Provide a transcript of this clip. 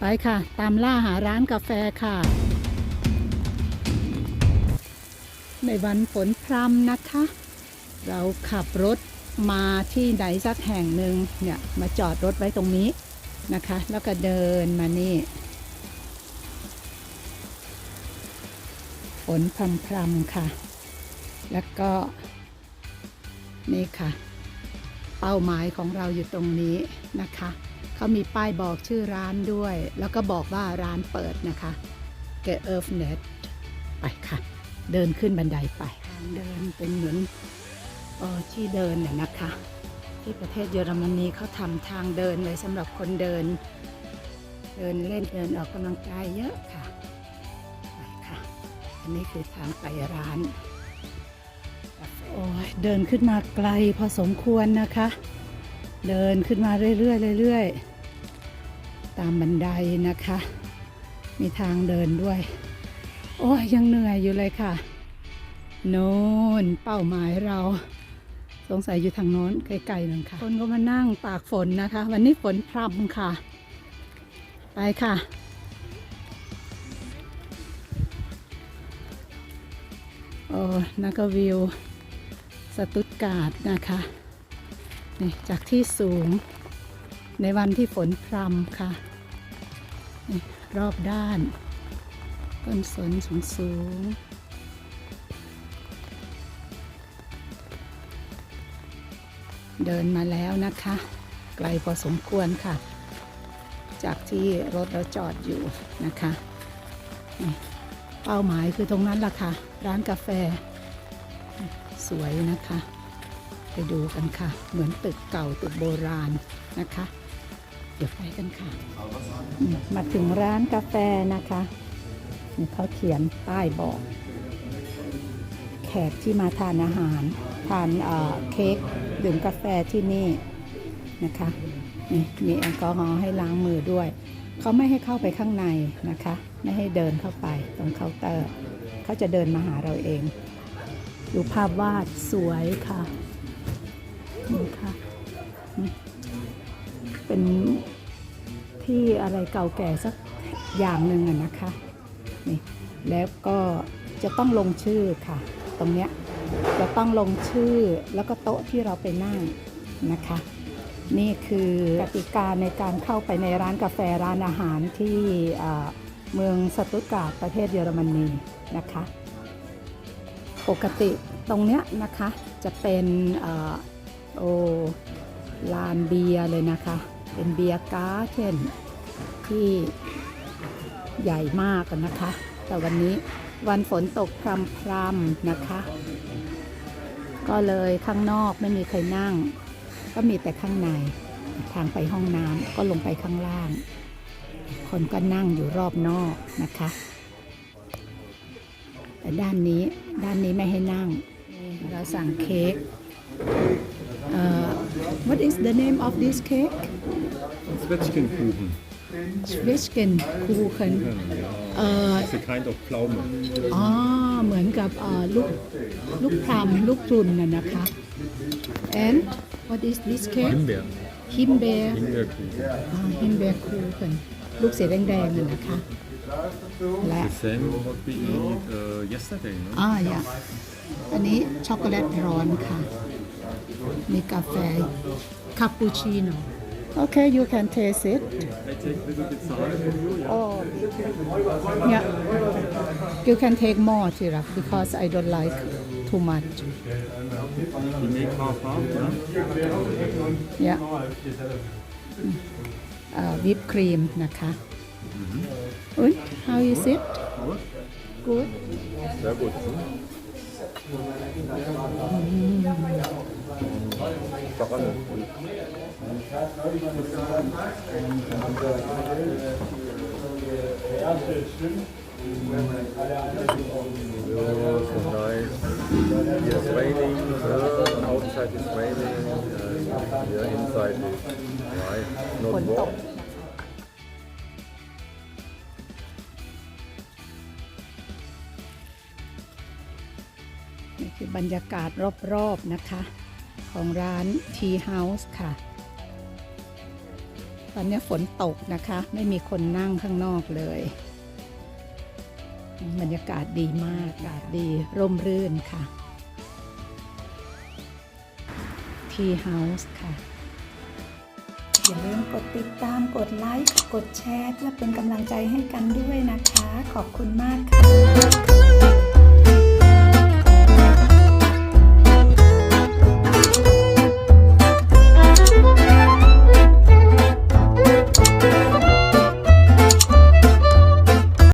ไปค่ะ ตามล่าหาร้านกาแฟค่ะ ในวันฝนพรำนะคะ เราขับรถมาที่ไหนสักแห่งหนึ่งเนี่ยมาจอดรถไว้ตรงนี้นะคะ แล้วก็เดินมานี่ฝนพรำพรำๆค่ะ แล้วก็นี่ค่ะ เป้าหมายของเราอยู่ตรงนี้นะคะ เขามีป้ายบอกชื่อร้านด้วย แล้วก็บอกว่าร้านเปิดนะคะ g e t e r f n e t ไปค่ะ เดินขึ้นบันไดไป ทางเดินเป็นเหมือนออที่เดินเนี่ยนะคะ ที่ประเทศเยอรมนีเขาทำทางเดินเลยสำหรับคนเดิน เดินเล่นเดินออกกำลังกายเยอะค่ะไปค่ะ อันนี้คือทางไปร้านโอ้ยเดินขึ้นมาไกลพอสมควรนะคะ เดินขึ้นมาเรื่อยๆเรื่อยๆ ตามบันไดนะคะ มีทางเดินด้วย โอ้ยยังเหนื่อยอยู่เลยค่ะ โน่นเป้าหมายเรา สงสัยอยู่ทางโน้นไกลๆหนึ่งค่ะ คนก็มานั่งตากฝนนะคะ วันนี้ฝนพรำค่ะ ไปค่ะโอ้นักก็วิว สตุตการ์ดนะคะ นี่จากที่สูง ในวันที่ฝนพรำค่ะ รอบด้าน ต้นสนสูงสูงเดินมาแล้วนะคะ ไกลพอสมควรค่ะ จากที่รถเราจอดอยู่นะคะ เป้าหมายคือตรงนั้นล่ะค่ะ ร้านกาแฟ สวยนะคะ ไปดูกันค่ะ เหมือนตึกเก่าตึกโบราณนะคะ เดี๋ยวไปกันค่ะ มาถึงร้านกาแฟนะคะนี่เขาเขียนป้ายบอก แขกที่มาทานอาหาร ทานเค้กดื่มกาแฟที่นี่นะคะนี่มีแอลกอฮอล์ให้ล้างมือด้วย เขาไม่ให้เข้าไปข้างในนะคะ ไม่ให้เดินเข้าไปตรงเคาน์เตอร์ เขาจะเดินมาหาเราเอง ดูภาพวาดสวยค่ะนี่ค่ะเป็น ที่อะไรเก่าแก่สักอย่างหนึ่งนะคะนี่แล้วก็จะต้องลงชื่อค่ะ ตรงเนี้ยจะต้องลงชื่อแล้วก็โต๊ะที่เราไปนั่งนะคะ นี่คือกติกาในการเข้าไปในร้านกาแฟร้านอาหารที่เมืองสตุตการ์ดประเทศเยอรมนีนะคะ ปกติตรงเนี้ยนะคะจะเป็นอโอลานเบียร์เลยนะคะ เป็นเบียร์การ์เทนที่ใหญ่มากอะนะคะ แต่วันนี้วันฝนตกพรำๆนะคะ ก็เลยข้างนอกไม่มีใครนั่ง ก็มีแต่ข้างในทางไปห้องน้ำก็ลงไปข้างล่าง คนก็นั่งอยู่รอบนอกนะคะ แต่ด้านนี้ด้านนี้ไม่ให้นั่ง เราสั่งเค้ก เอ่อ What is the name of this cake Zwetschgenkuchen. Schwischen Kuchen Ja, เอ่อ it's a kind of Pflaume. อ๋อเหมือนกับเอ่อลูกลูกพรำลูกพรุนน่ะนะคะ and what is this cake Himbeer. ฮิมเบร์ Himbeerkuchen. ฮิมเบร์คูเนลูกสีแดงๆน่ะนะคะ และ The same what we eat uh, yesterday, no? อ่าอย่าอันนี้ช็อกโกแลตร้อนค่ะ มีกาแฟคาปูชิโน่โอเค you can taste it I take a little bit salt from you. Yeah. oh yeah you can take more Tira because I don't like too much We make half half, yeah? yeah อ่าวิปครีมนะคะ อุ้ย how is it Gut. good Sehr gut. Hm? Daran. Oh, so nice. Here it's raining, uh, outside is raining, uh, here inside is dry, ฝ not นตก warm. นี่คือบรรยากาศรอบๆนะคะ ของร้าน Tea House ค่ะ ตอนนี้ฝนตกนะคะ ไม่มีคนนั่งข้างนอกเลย บรรยากาศดีมากอากาศดีร่มรื่นค่ะทีเฮาส์ค่ะอย่าลืมกดติดตามกดไลค์ กดแชร์เพื่อเป็นกำลังใจให้กันด้วยนะคะ ขอบคุณมากค่ะ